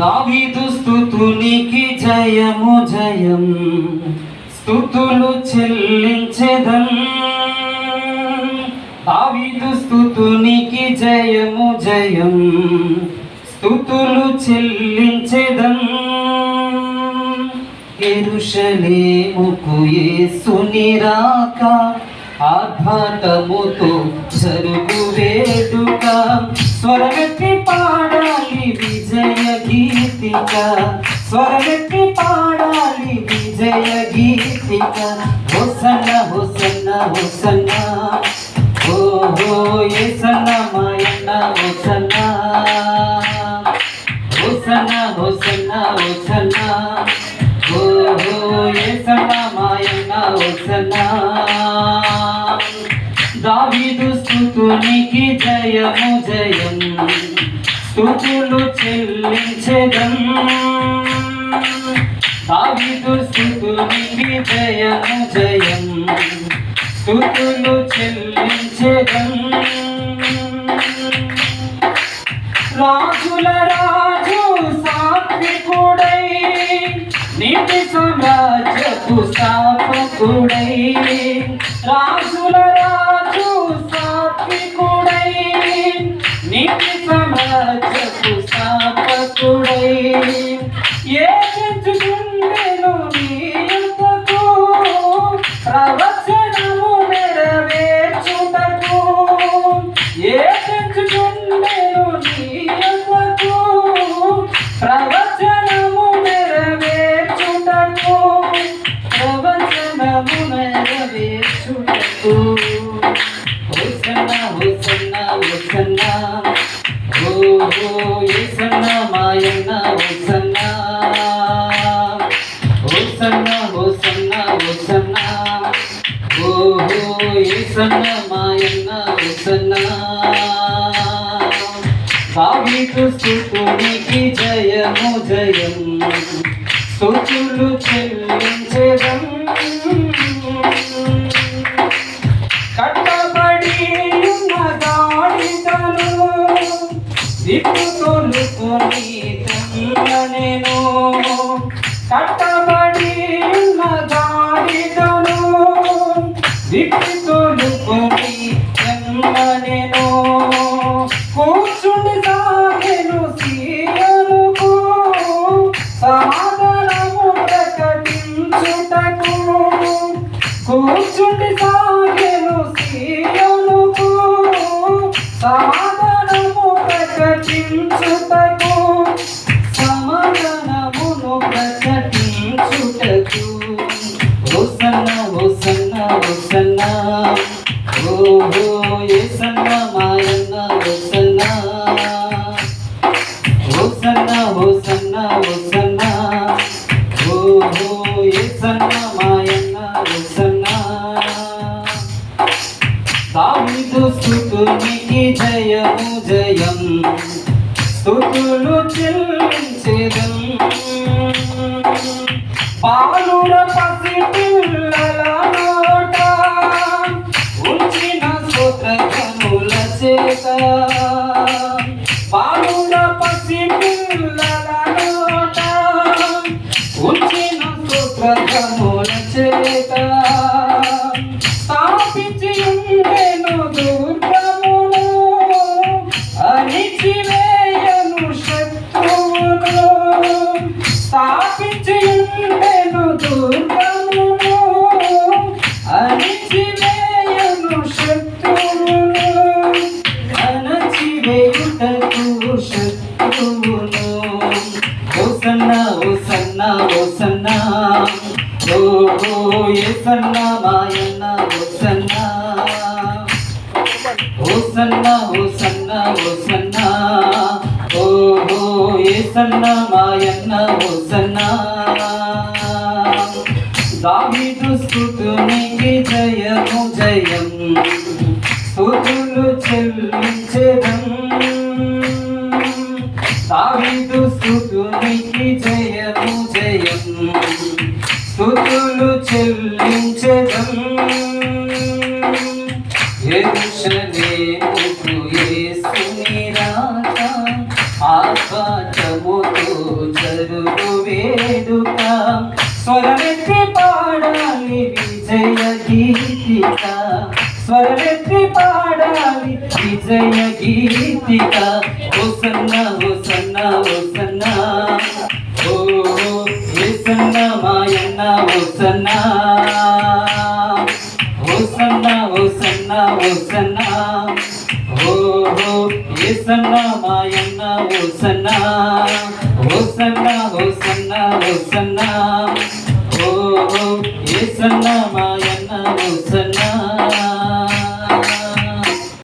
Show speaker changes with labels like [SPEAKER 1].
[SPEAKER 1] దావీదు స్థుతునికి జయము జయం. స్థుతులు చెల్లించెదం. దావీదు స్థుతునికి జయము జయం. స్థుతులు చెల్లించెదం. ఎరుషలేముకు యేసుని రాక ఆర్భాటముతో జరుగు వేడుక స్వరమెత్తి పాడాలి విజయ గీతిక. స్వరమెత్తి పాడాలి విజయ గీతిక. హొసన్న హొసన్న హొసన్న ఓహో ఏసన్న మాయన్న హొసన్న. హొసన్న హొసన్న హొసన్న. ఓహో ఏసన్న మాయన్న హొసన్న. దావీదు స్తుతునికి జయము జయం స్థుతులు చెల్లించెదం దావిదు స్థుతునికి జయము జయం స్థుతులు చెల్లించెదం రాజుల రాజు సాత్వికుడై నీటి సామ్రాజ్యపు స్థాపకుడై రాజుల రాజు సాత్వికుడై నీతి సామ్రాజ్యపు స్థాపకుడై ఏ తెచ్చుకుండెను నీ యుద్ధకు ఏసన్న మాయన్న హోసన్న దావీదు స్తుతునికి జయము జయం. స్తుతులు చెల్లించెదం. కట్టబడి ఉన్న గాడిదను దిక్కు తొలుకొని నేను కట్టబడి దిక్కు తొలుకొని నేను దావీదు జయము జయం. స్థుతులు చెల్లించెదం. పాలుర పసి పిల్లల నోట ఉంచిన స్తోత్రముల చేత. పాలుర దుర్గమును అణిచివేయను శత్రువును అణచివేయుటకు శత్రువును ఓసన్న ఓహో ఏసన్న మాయన్న ఓసన్న ఓసన్న మాయన్న ఓసన్న దావీదు స్తుతునికి జయము జయం. స్తుతులు చెల్లించెదం. దావీదు స్తుతునికి పాడాలి విజయ గీతిక. ఓసన్న ఓసన్న ఓసన్న. ఓ ఏసన్న మాయన్న ఓసన్న. ఓసన్న ఓసన్న ఓసన్న. ఓ ఏసన్న మాయన్న ఓసన్న. ఓసన్న ఓసన్న ఓసన్న. ఓ ఏసన్న మాయ